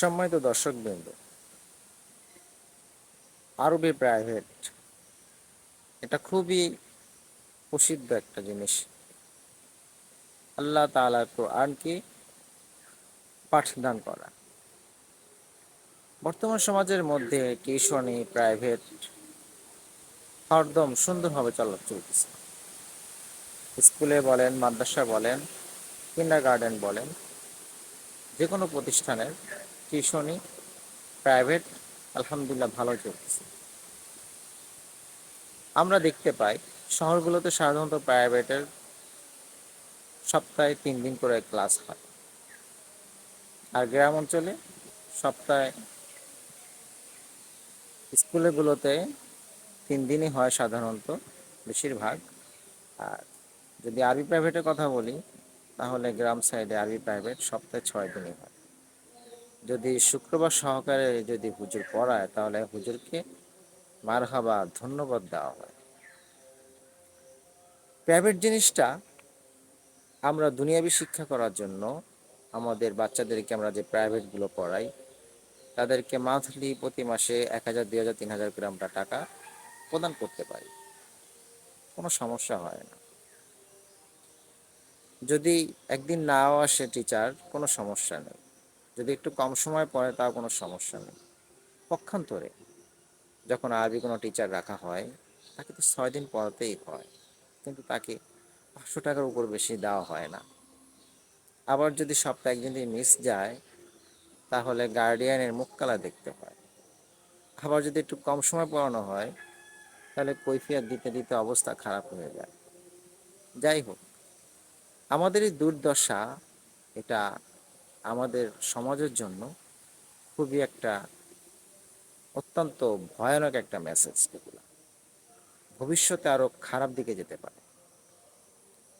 সম্মানিত দর্শকবৃন্দ, আরবি প্রাইভেট এটা খুবই প্রসিদ্ধ একটা জিনিস। আল্লাহ তাআলার কোরআনকে পাঠদান করা। বর্তমান সমাজের মধ্যে টিউশনি প্রাইভেট হরদম সুন্দরভাবে চলা চলতেছে। স্কুলে বলেন মাদ্রাসা বলেন কিন্ডার গার্ডেন বলেন যে কোনো প্রতিষ্ঠানের টিউশনি প্রাইভেট আলহামদুলিল্লাহ ভালো চলতেছে। আমরা দেখতে পাই, শহরগুলোতে সাধারণত প্রাইভেটের সপ্তাহে তিন দিন করে ক্লাস হয়। আর গ্রাম অঞ্চলে সপ্তাহে স্কুলগুলোতে তিন দিনই হয় সাধারণত বেশিরভাগ। আর যদি আরবি প্রাইভেটের কথা বলি, তাহলে গ্রাম সাইডে আরবি প্রাইভেট সপ্তাহে ছয় দিনই হয়। যদি শুক্রবার সহকারে যদি হুজুর পড়ায়, তাহলে হুজুরকে মারহাবা, ধন্যবাদ দেওয়া হয়। প্রাইভেট জিনিসটা আমরা দুনিয়াবি শিক্ষা করার জন্য আমাদের বাচ্চাদেরকে আমরা যে প্রাইভেটগুলো পড়াই, তাদেরকে মান্থলি প্রতি মাসে এক হাজার, দুই হাজার, তিন হাজার আমরা টাকা প্রদান করতে পারি। কোনো সমস্যা হয় না। যদি একদিন নাও আসে টিচার, কোনো সমস্যা নেই। যদি একটু কম সময় পড়ে, তাও কোনো সমস্যা নেই। পক্ষান্তরে, যখন আরবি কোনো টিচার রাখা হয়, তাকে তো ছয় দিন পড়াতেই হয়, কিন্তু তাকে পাঁচশো টাকার উপর বেশি দেওয়া হয় না। আবার যদি সপ্তাহে একদিন যদি মিস যায়, তাহলে গার্ডিয়ানের মুখকালা দেখতে হয়। আবার যদি একটু কম সময় পড়ানো হয়, তাহলে কৈফিয়ত দিতে দিতে অবস্থা খারাপ হয়ে যায়। যাই হোক, আমাদের এই দুর্দশা, এটা আমাদের সমাজের জন্য খুবই একটা অত্যন্ত ভয়ানক একটা মেসেজ এগুলো। ভবিষ্যতে আরও খারাপ দিকে যেতে পারে।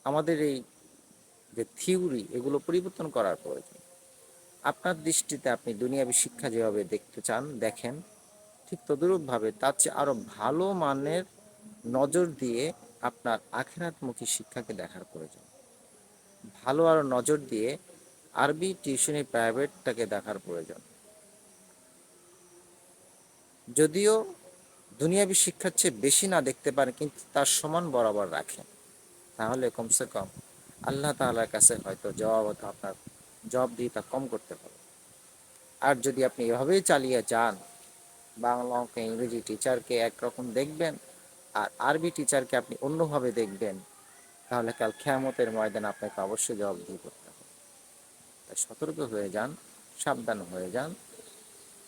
আমাদের এই যে থিওরি এগুলো পরিবর্তন করার প্রয়োজন। আপনার দৃষ্টিতে আপনি দুনিয়াবী শিক্ষা যেভাবে দেখতে চান, দেখেন, ঠিক তদরূপভাবে তার চেয়ে আরও ভালো মানের নজর দিয়ে আপনার আখেরাতমুখী শিক্ষাকে দেখার প্রয়োজন। ভালো আরও নজর দিয়ে আরবি টিউশনি প্রাইভেটটাকে দেখার প্রয়োজন। যদিও দুনিয়াবি শিক্ষার চেয়ে বেশি না দেখতে পারেন কিন্তু তার সমান বরাবর রাখেন তাহলে কমসে কম আল্লাহ তাআলার কাছে হয়তো জবাব আপনার জবাব দিয়ে তা কম করতে হবে। আর যদি আপনি এভাবেই চালিয়ে যান, বাংলা অঙ্ক ইংরেজি টিচারকে একরকম দেখবেন, আর আরবি টিচারকে আপনি অন্যভাবে দেখবেন, তাহলে কাল খেয়ামতের ময়দানে আপনাকে অবশ্যই জবাব দিয়ে করতে তাই সতর্ক হয়ে যান, সাবধান হয়ে যান।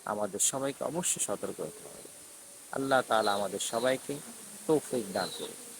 আমাদের সবাইকে অবশ্যই সতর্ক হতে হবে। আল্লাহ তালা আমাদের সবাইকে তৌফিক দান করুন